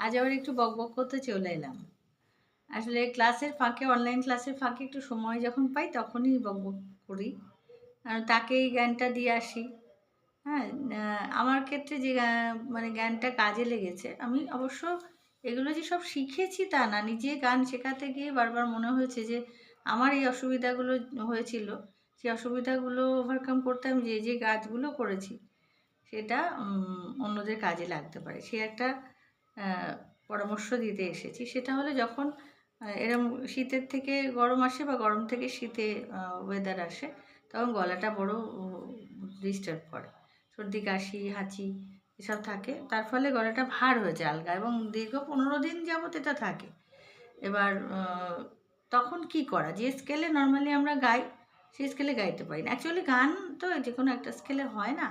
আজ আবার একটু বকবক করতে চলে এলাম। আসলে ক্লাসের ফাঁকে অনলাইন ক্লাসের ফাঁকে একটু সময় যখন পাই তখনই বকবক করি। কারণ তাকে এই জ্ঞানটা দিয়ে আসি। হ্যাঁ আমার ক্ষেত্রে যে মানে জ্ঞানটা কাজে লেগেছে, আমি অবশ্য এগুলো যে সব শিখেছি তা না, নিজে গান শেখাতে গিয়ে বারবার মনে হয়েছে যে, আমার এই অসুবিধাগুলো হয়েছিল সেই অসুবিধাগুলো ওভারকাম করতে আমি যে যে কাজগুলো করেছি, সেটা অন্যদের কাজে লাগতে পারে। সে একটা পরামর্শ দিতে এসেছি। সেটা হলো যখন এরম শীতের থেকে গরম আসে বা গরম থেকে শীতে ওয়েদার আসে, তখন গলাটা বড় ডিস্টার্ব করে। সর্দি, কাশি, হাঁচি এসব থাকে। তার ফলে গলাটা ভার হয়ে যায় আলগা এবং দীর্ঘ পনেরো দিন যাবত এটা থাকে। এবার তখন কি করা? যে স্কেলে নর্মালি আমরা গাই, সেই স্কেলে গাইতে পারি না। অ্যাকচুয়ালি গান তো যে কোনো একটা স্কেলে হয় না।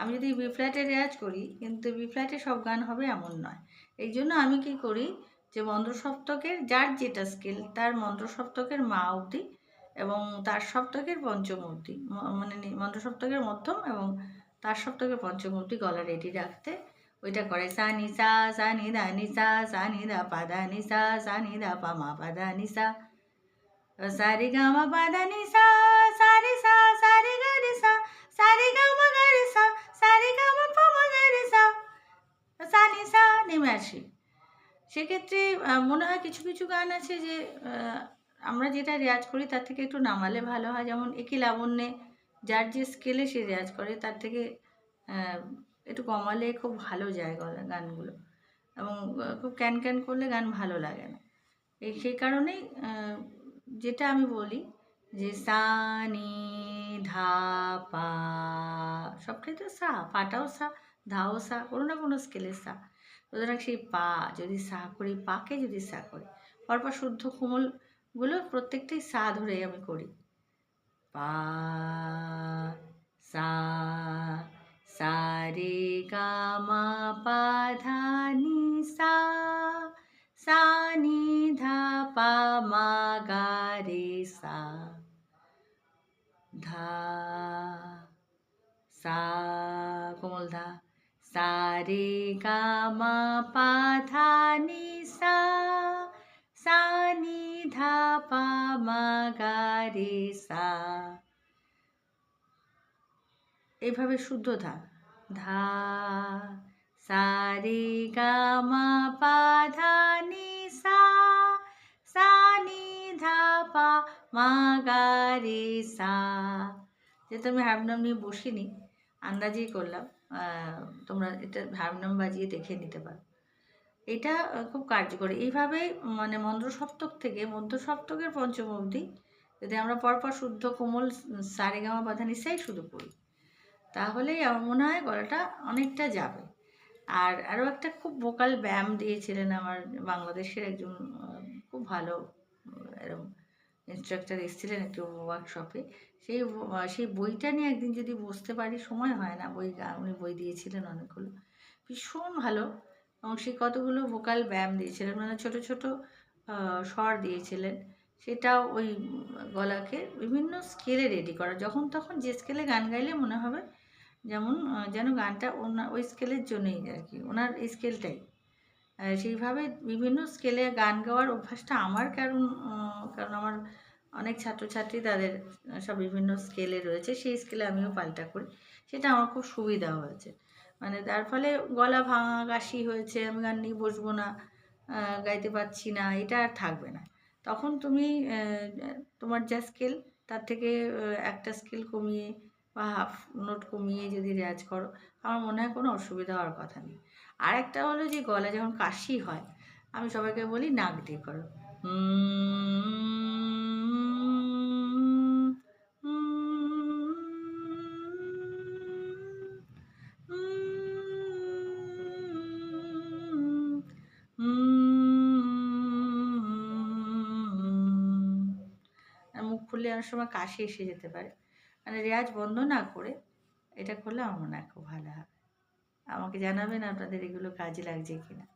আমি যদি বি ফ্ল্যাটে রেয়াজ করি, কিন্তু বি ফ্ল্যাটে সব গান হবে এমন নয়। এই জন্য আমি কি করি যে মন্ত্র সপ্তকের যার যেটা স্কেল তার মন্ত্র সপ্তকের মা অবধি এবং তার সপ্তকের পঞ্চম অবধি মানে নি- মন্ত্র সপ্তকের মধ্যম এবং তার সপ্তকের পঞ্চম অবধি গলা রেডি রাখতে ওইটা করে। সা, নি, সা সা, নি, দা, নি সা, নি, দা, পা, দা, নি, সা সা, নি, দা, পা, মা, পা, দা, নি, সা। সা, রে, গা, মা, পা, দা, নি, সা সা, রে, সা নেমে আসি। সেক্ষেত্রে মনে হয় কিছু কিছু গান আছে যে আমরা যেটা রেয়াজ করি তার থেকে একটু নামালে ভালো হয়। যেমন একই লাবণ্যে, যার যে স্কেলে সে রেয়াজ করে, তার থেকে একটু কমালে খুব ভালো যায় গলা গানগুলো। এবং খুব ক্যান ক্যান করলে গান ভালো লাগে না। এই, সেই কারণেই যেটা আমি বলি যে, সা, নি, ধা, পা, সবটাই তো সা, পাটাও সা, ধাও সা, কোনো না কোনো স্কেলের সা। সুতরাং সেই পা যদি সা করি, পাকে যদি সা করি, পরপর শুদ্ধ কোমলগুলো প্রত্যেকটাই সা ধরে আমি করি। পা, সা সা রে, গা, মা, পা, ধা, নি, সা সা, নি, ধা, পা, মা, গা, রে, সা, ধা, সা, কোমল ধা। সা রে গা মা পা ধা নি সা সা নি ধা পা মা গা রে সা এইভাবে শুদ্ধ ধা ধা সা রে গা মা পা ধা নি সা সা নি ধা পা মা গা রে সা যে তুমি হারমোনিয়াম নিয়ে বসিনি আন্দাজেই করলাম তোমরা এটা হারমোনিয়াম বাজিয়ে দেখে নিতে পারো। এটা খুব কার্যকরী। এইভাবে মানে মন্দ্র সপ্তক থেকে মধ্য সপ্তকের পঞ্চম অবধি যদি আমরা পরপর শুদ্ধ, কোমল, সারেগামা বাধা নিশ্চয়ই শুধু করি তাহলেই আমার মনে হয় গলাটা অনেকটা যাবে। আর আরও একটা খুব ভোকাল ব্যায়াম দিয়েছিলেন আমার বাংলাদেশের একজন খুব ভালো এরকম ইনস্ট্রাক্টর এসেছিলেন একটি ওয়ার্কশপে সেই সেই বইটা নিয়ে একদিন যদি বসতে পারি, সময় হয় না, বই উনি বই দিয়েছিলেন অনেকগুলো। ভীষণ ভালো। এবং সে কতগুলো ভোকাল ব্যায়াম দিয়েছিলেন মানে ছোট ছোট স্বর দিয়েছিলেন। সেটাও ওই গলাকে বিভিন্ন স্কেলে রেডি করা। যখন তখন যে স্কেলে গান গাইলে মনে হবে, যেমন যেন গানটা ওনার ওই স্কেলের জন্যই আর কি, ওনার স্কেলটাই সেইভাবে বিভিন্ন স্কেলে গান গাওয়ার অভ্যাসটা আমার কারণ কারণ আমার অনেক ছাত্রছাত্রী তাদের সব বিভিন্ন স্কেলে রয়েছে, সেই স্কেলে আমিও পাল্টা করি। সেটা আমার খুব সুবিধা হয়েছে। মানে তার ফলে গলা ভাঙা, কাশি হয়েছে, আমি গান নিয়ে বসবো না গাইতে পারছি না, এটা আর থাকবে না। তখন তুমি তোমার যা স্কেল তার থেকে একটা স্কেল কমিয়ে বা হাফ নোট কমিয়ে যদি রেয়াজ করো, আমার মনে হয় কোনো অসুবিধা হওয়ার কথা নেই। আর একটা হলো যে গলা যখন কাশি হয়, আমি সবাইকে বলি নাক দিয়ে করো। মুখ খুললে অনেক সময় কাশি এসে যেতে পারে। মানে রেয়াজ বন্ধ না করে এটা করলে আমার মনে হয় খুব ভালো হবে। আমাকে জানাবেন আপনাদের এগুলো কাজে লাগছে কিনা।